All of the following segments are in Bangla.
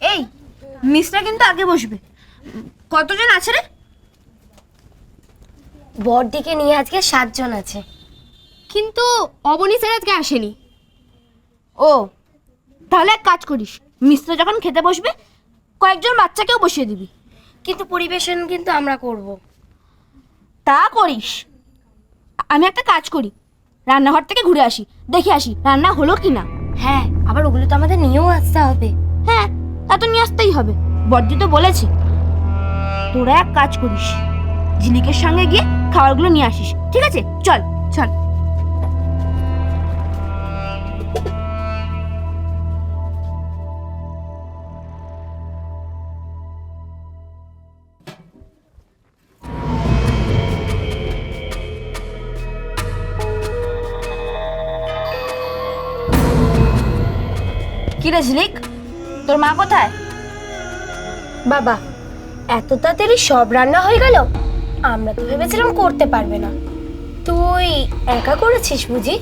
এই মিসরা কিন্তু আগে বসবে। কতজন আছে রে? বরদিকে নিয়ে আজকে সাতজন আছে। কিন্তু অবনী স্যার আজকে আসেনি। ও। তাহলে এক কাজ করিস মিস্ত্রা যখন খেতে বসবে কয়েকজন বাচ্চাকেও বসিয়ে দিবি। কিন্তু পরিবেশন কিন্তু আমরা করব। তা করিস। আমি একটা কাজ করি রান্নাঘর থেকে ঘুরে আসি দেখে আসি রান্না হলো কি না হ্যাঁ আবার ওগুলো তো আমাদের নিয়েও আসতে হবে। হ্যাঁ তা তো নিয়ে আসতেই হবে। বর্দি তো বলেছে। তোরা এক কাজ করিস ঝিলিকের সঙ্গে গিয়ে খাবারগুলো নিয়ে আসিস। ঠিক আছে? চল। চল। কি রে ঝিলিক? তোর মা কোথায়? বাবা এত তাড়াতাড়ি সব রান্না হয়ে গেল আমরা তো ভেবেছিলাম করতে পারবে না। তুই একা করেছিস বুঝি?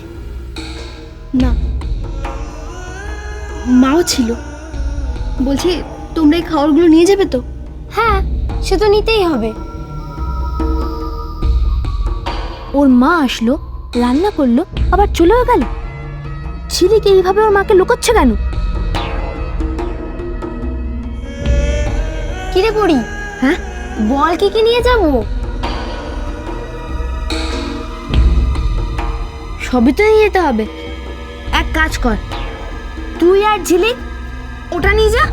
না। মাও ছিল। বলছি তোমরা এই খাবারগুলো নিয়ে যাবে তো? হ্যাঁ সে তো নিতেই হবে। ওর মা আসলো রান্না করল আবার চলেও গেল। ঝিলিক এইভাবে ওর মাকে লুকোচ্ছে কেন? কিরে পড়ি হ্যাঁ? বল কি কি নিয়ে যাব? সবই তো নিয়ে যেতে হবে। এক কাজ কর। তুই আর ঝিলিক ওটা নিয়ে যা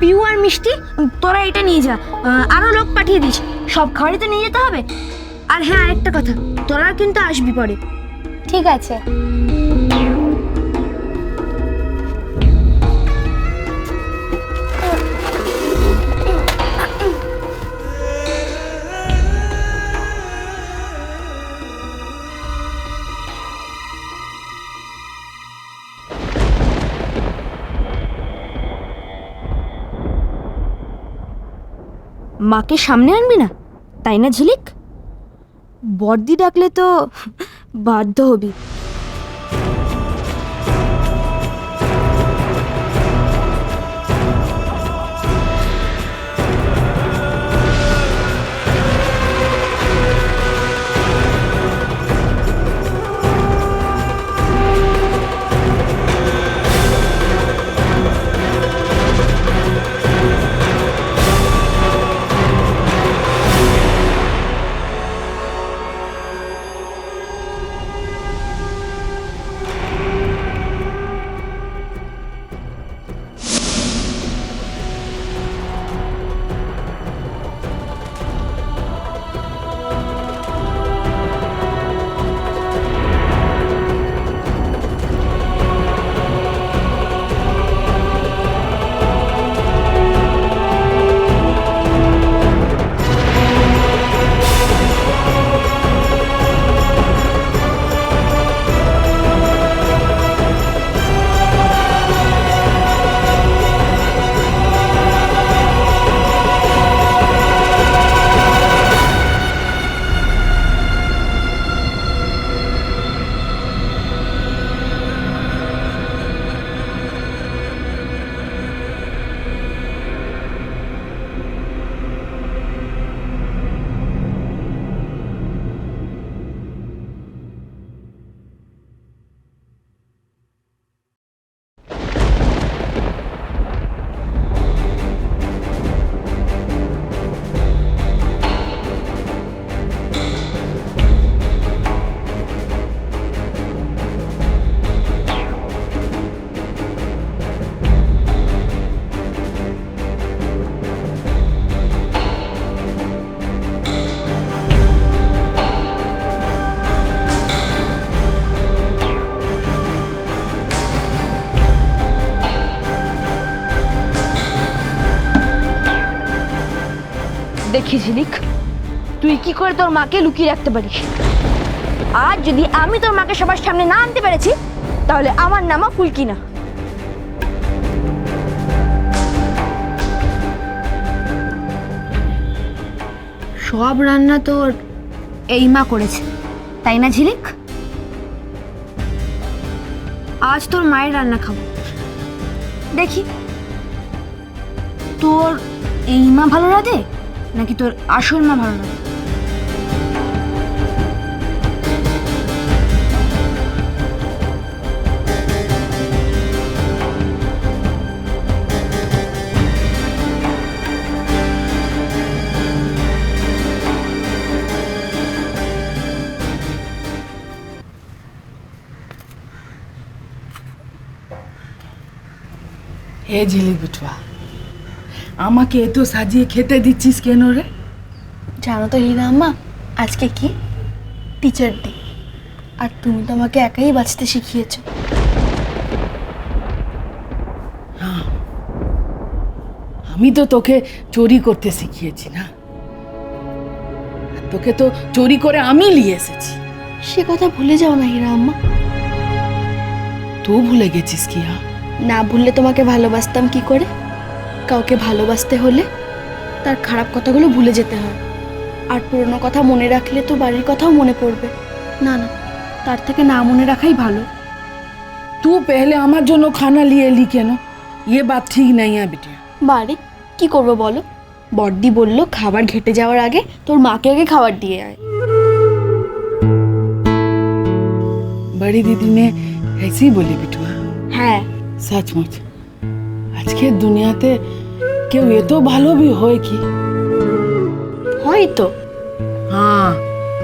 পিউ আর মিষ্টি তোরা এটা নিয়ে যা আহ, আরও লোক পাঠিয়ে দিস। সব খাবারই তো নিয়ে যেতে হবে। আর হ্যাঁ আরেকটা কথা তোরা কিন্তু আসবি পরে। ঠিক আছে। মাকে সামনে আনবি না? তাই না ঝিলিক? বর্দি ডাকলে তো বাধ্য হবি। দেখি ঝিলিক, তুই কি করে তোর মাকে লুকিয়ে রাখতে পারিস? আর যদি আমি তোর মাকে সবার সামনে না আনতে পেরেছি, তাহলে আমার নামও ফুলকি না সব রান্না তোর এই মা করেছে, তাই না ঝিলিক? আজ তোর মায়ের রান্না খাব। দেখি, তোর এই মা ভালো রাঁধে? নাকি তোর আসল মা ভালো রাঁধে হে ঝিলি বিটুয়া আমাকে এত সাজিয়ে খেতে দিচ্ছিস কেন রে? জানো তো হিনা আম্মা আজকে কি? টিচার ডে আর তুমি তো আমাকে একাই বাঁচতে শিখিয়েছো। আমি তো তোকে চুরি করতে শিখিয়েছি না। তোকে তো চুরি করে আমি নিয়ে এসেছি। সে কথা ভুলে যাও না হিরা আম্মা। তুই ভুলে গেছিস কি না ভুললে তোমাকে ভালোবাসতাম কি করে? কাউকে ভালোবাসতে হলে তার খারাপ কথাগুলো ভুলে যেতে হয় আর পুরনো কথা মনে রাখলে তো বাড়ির কথাও মনে পড়বে না না তার থেকে না মনে রাখাই ভালো तू पहले আমার জন্য খানা लिए ली কেন ये बात ठीक नहीं है बेटिया বাড়ি কি করব বলো বড়দি বলল খাবার ঘেটে যাওয়ার আগে তোর মাকে আগে খাবার দিয়ে আয় बड़ी दीदी ने ऐसी ही बोली बिटुआ হ্যাঁ সচমুচ আজকে দুনিয়াতে কেউ এত ভালো বি হয় কি হয়তো হ্যাঁ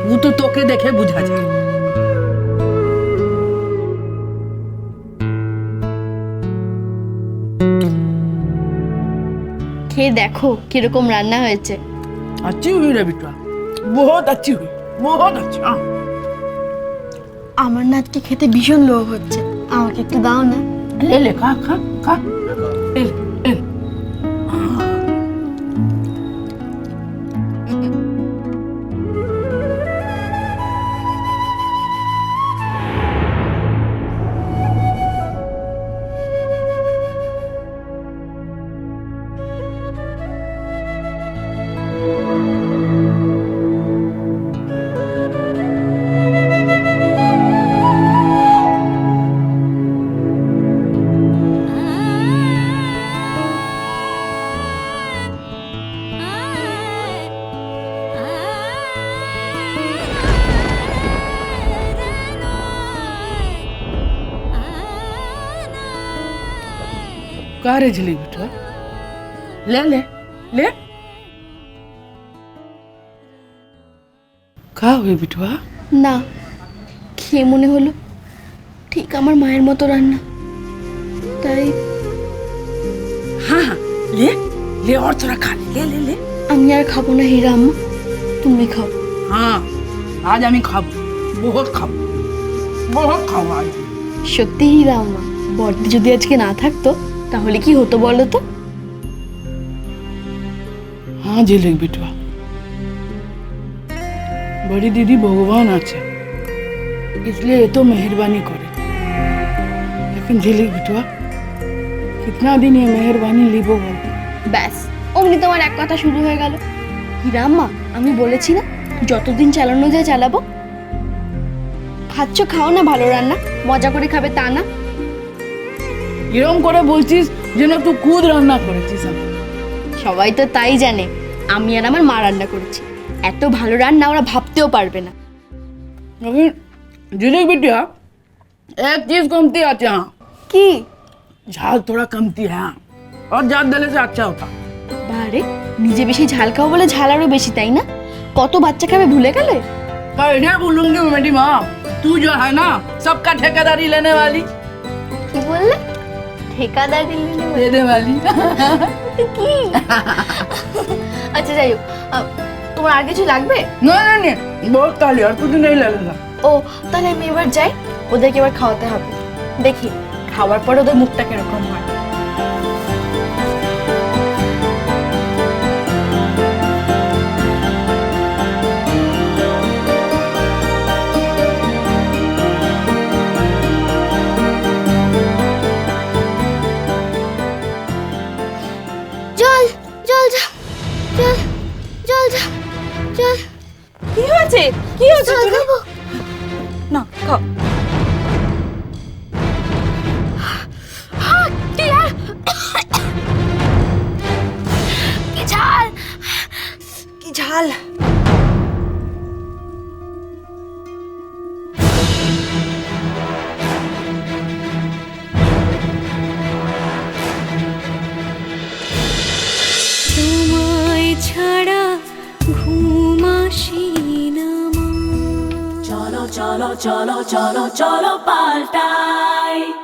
ও তো তোকে দেখে বোঝা যায় খেয়ে দেখো কিরকম রান্না হয়েছে अच्छी हुई रे बिटुआ बहुत अच्छी हुई बहुत अच्छा আমার না আজকে খেতে ভীষণ লোভ হচ্ছে আমাকে একটু দাও না ले ले खा खा खा ले কার এই জিলিপিটা লে লে লে। খাও বিটুয়া না খেয়ে মনে হলো ঠিক আমার মায়ের মতো রান্না। তাই হ্যাঁ হ্যাঁ লে লে ওর তোরা লে লে লে। আমি আর খাব না হীরা আম্মা তুমি খাও। হ্যাঁ আজ আমি খাব বহুত খাব বহুত খাব আজ। সত্যি হীরা আম্মা বর্দি যদি আজকে না থাকতো তাহলে কি হতো বলো তো हाँ झिलिक बिटुआ बड़ी दीदी भगवान আছে इसलिए ये तो मेहरबानी करे लेकिन झिलिक बिटुआ कितना दिन ये मेहरबानी लिबो बोलते ব্যাস অমনি তোমার এক কথা শুরু হয়ে গেল হিরা আম্মা আমি বলেছি না যতদিন চালানো যায় চালাবো খাচ্ছ খাও না ভালো রান্না মজা করে খাবে তা না এরকম করে বলছিস যেন তুই খুদ রান্না করেছিস আমি। সবাই তো তাই জানে আমি আর আমার মা রান্না করেছি এত ভালো রান্না ওরা ভাবতেও পারবে না लेकिन झिलिक बिटिया एक चीज कमती আছে हाँ কি झाल थोड़ा कमती है हाँ और जात डाले से अच्छा होता বারে নিজে বেশি ঝাল খাও বলে ঝাল আরো বেশি তাই না কত বাচ্চা খাবে ভুলে গেলে कैसे बोलूंगी मेरी माँ तू जो है ना सबका ठेकेदारी लेने वाली কি বললে ঠিকাদারি देने वाली কি আচ্ছা যাই হোক আহ, তোমার আর কিছু লাগবে नहीं नहीं नहीं बहुत काली और कुछ नहीं लगेगा ও তাহলে আমি এবার যাই ওদেরকে এবার খাওয়াতে হবে দেখি খাওয়ার পর ওদের মুখটা কিরকম হয় কি হয়েছে? কি হয়েছে না খাও। Cholo cholo cholo paltai